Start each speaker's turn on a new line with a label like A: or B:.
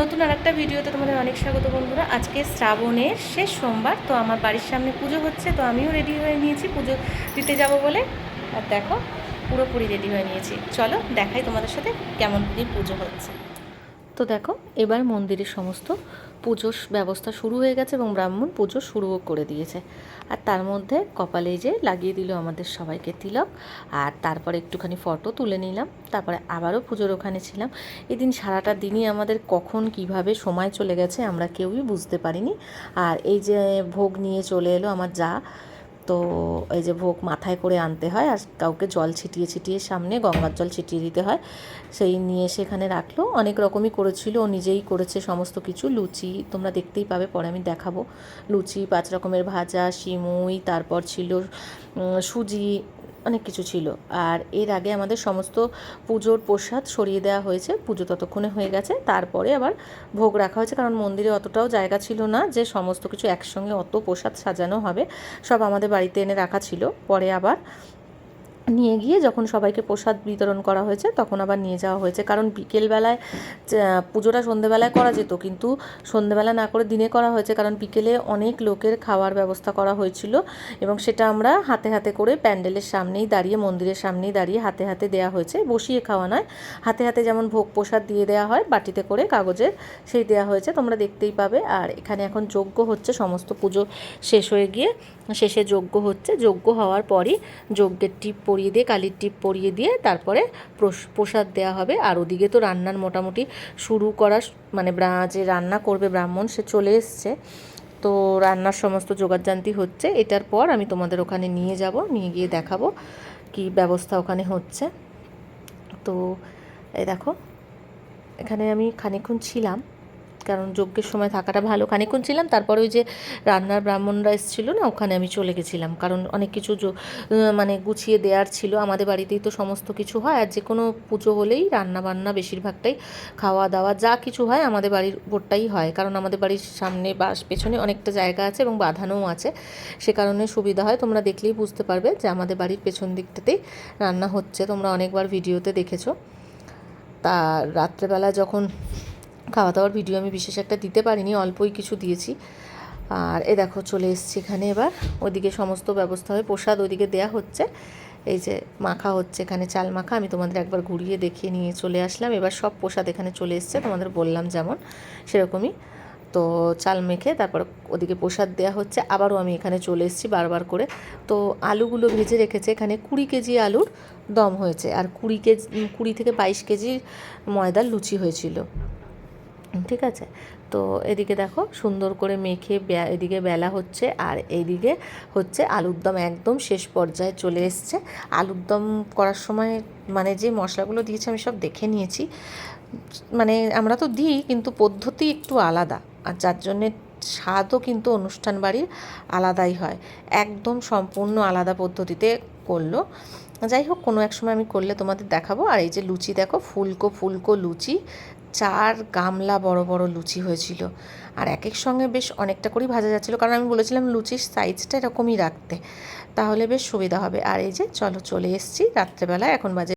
A: নতুন আর একটা ভিডিওতে তোমাদের অনেক স্বাগত বন্ধুরা। আজকে শ্রাবণের শেষ সোমবার, তো আমার বাড়ির সামনে পুজো হচ্ছে, তো আমিও রেডি হয়ে নিয়েছি। পুজো দিতে যাব বলে। আর দেখো, পুরোপুরি রেডি হয়ে নিয়েছি। চলো দেখাই তোমাদের সাথে কেমন পুজো হচ্ছে। তো দেখো, এবার মন্দিরের সমস্ত পুজোর ব্যবস্থা শুরু হয়ে গেছে এবং ব্রাহ্মণ পুজো শুরুও করে দিয়েছে। আর তার মধ্যে কপালে যে লাগিয়ে দিল আমাদের সবাইকে তিলক, আর তারপরে একটুখানি ফটো তুলে নিলাম, তারপরে আবারও পুজোর ওখানে ছিলাম। এদিন সারাটা দিনই আমাদের কখন কীভাবে সময় চলে গেছে আমরা কেউই বুঝতে পারিনি। আর এই যে ভোগ নিয়ে চলে এলো আমার যা তো এই যে ভোগ মাথায় করে আনতে হয় আর কাউকে জল ছিটিয়ে ছিটিয়ে সামনে গঙ্গার জল ছিটিয়ে দিতে হয়। সেই নিয়ে এসে এখানে রাখল। অনেক রকমই করেছিল। ও নিজেই করেছে সমস্ত কিছু। লুচি তোমরা দেখতেই পাবে, পরে আমি দেখাবো। লুচি, পাঁচ রকমের ভাজা, সিমুই, তারপর ছিল সুজি অনেক কিছু ছিল। আর এর আগে আমাদের সমস্ত পুজোর প্রসাদ সরিয়ে দেওয়া হয়েছে, পুজো ততক্ষণে হয়ে গেছে। তারপরে আবার ভোগ রাখা হয়েছে, কারণ মন্দিরে অতটাও জায়গা ছিল না যে সমস্ত কিছু একসঙ্গে অত প্রসাদ সাজানো হবে। সব আমাদের বাড়িতে এনে রাখা ছিল। পরে আবার নিয়ে গিয়ে যখন সবাইকে প্রসাদ বিতরণ করা হয়েছে, তখন আবার নিয়ে যাওয়া হয়েছে। কারণ বিকেলবেলায় পুজোটা সন্ধেবেলায় করা যেত, কিন্তু সন্ধেবেলা না করে দিনে করা হয়েছে, কারণ বিকেলে অনেক লোকের খাওয়ার ব্যবস্থা করা হয়েছিল এবং সেটা আমরা হাতে হাতে করে প্যান্ডেলের সামনেই দাঁড়িয়ে, মন্দিরের সামনেই দাঁড়িয়ে হাতে হাতে দেওয়া হয়েছে। বসিয়ে খাওয়া নয়, হাতে হাতে যেমন ভোগ প্রসাদ দিয়ে দেওয়া হয়, বাটিতে করে কাগজের সেই দেওয়া হয়েছে, তোমরা দেখতেই পাবে। আর এখানে এখন যজ্ঞ হচ্ছে, সমস্ত পুজো শেষ হয়ে গিয়ে শেষে যজ্ঞ হচ্ছে। যজ্ঞ হওয়ার পরই যজ্ঞের টিপ পরিয়ে দিয়ে, কালির টিপ পরিয়ে দিয়ে তারপরে প্রস- প্রসাদ দেওয়া হবে। আর ওদিকে তো রান্নার মোটামুটি শুরু করা মানে যে রান্না করবে ব্রাহ্মণ, সে চলে এসছে। তো রান্নার সমস্ত জোগাড়জান্তি হচ্ছে। এটার পর আমি তোমাদের ওখানে নিয়ে যাব, নিয়ে গিয়ে দেখাবো কি ব্যবস্থা ওখানে হচ্ছে। তো এই দেখো, এখানে আমি খানিকক্ষণ ছিলাম। কারণ যজ্ঞের সময় থাকাটা ভালো। খানিকক্ষণ ছিলাম, তারপরে ওই যে রান্নার ব্রাহ্মণরা এসেছিল না, ওখানে আমি চলে গেছিলাম। কারণ অনেক কিছু মানে গুছিয়ে দেওয়ার ছিল। আমাদের বাড়িতেই তো সমস্ত কিছু হয়, আর যে কোনো পুজো হলেই রান্না বান্না বেশিরভাগটাই খাওয়া দাওয়া যা কিছু হয় আমাদের বাড়ির উপরটাই হয়। কারণ আমাদের বাড়ির সামনে বা পেছনে অনেকটা জায়গা আছে এবং বাঁধানোও আছে। সে কারণে সুবিধা হয়। তোমরা দেখলেই বুঝতে পারবে যে আমাদের বাড়ির পেছন দিকটাতেই রান্না হচ্ছে। তোমরা অনেকবার ভিডিওতে দেখেছ। তা রাত্রেবেলা যখন খাওয়া দাওয়ার ভিডিও আমি বিশেষ একটা দিতে পারিনি, অল্পই কিছু দিয়েছি। আর এ দেখো, চলে এসেছি এখানে এবার। ওইদিকে সমস্ত ব্যবস্থা হয়ে প্রসাদ ওইদিকে দেয়া হচ্ছে। এই যে মাখা হচ্ছে এখানে, চাল মাখা। আমি তোমাদের একবার ঘুরিয়ে দেখিয়ে নিয়ে চলে আসলাম। এবার সব প্রসাদ এখানে চলে এসছে, তোমাদের বললাম যেমন সেরকমই। তো চাল মেখে তারপর ওদিকে প্রসাদ দেওয়া হচ্ছে। আবারও আমি এখানে চলে এসেছি বারবার করে। তো আলুগুলো ভেজে রেখেছে। এখানে কুড়ি কেজি আলুর দম হয়েছে। আর কুড়ি কেজি, কুড়ি থেকে বাইশ কেজি ময়দার লুচি হয়েছিল। ঠিক আছে? তো এদিকে দেখো সুন্দর করে মেখে এদিকে বেলা হচ্ছে আর এইদিকে হচ্ছে আলুর দম একদম শেষ পর্যায়ে চলে এসছে। আলুর দম করার সময় মানে যে মশলাগুলো দিয়েছে আমি সব দেখে নিয়েছি। মানে আমরা তো দিই কিন্তু পদ্ধতি একটু আলাদা আর যার জন্যে স্বাদও কিন্তু অনুষ্ঠান বাড়ির আলাদাই হয়। একদম সম্পূর্ণ আলাদা পদ্ধতিতে করল। যাই হোক কোনো এক সময় আমি করলে তোমাদের দেখাবো। আর এই যে লুচি দেখো ফুলকো ফুলকো লুচি। চার গামলা বড় বড় লুচি হয়েছিল। আর এক এক সঙ্গে বেশ অনেকটা করেই ভাজা যাচ্ছিল। কারণ আমি বলেছিলাম লুচির সাইজটা এরকমই রাখতে। তাহলে বেশ সুবিধা হবে। আর এই যে, চলো চলে এসেছি। রাত্রেবেলা এখন বাজে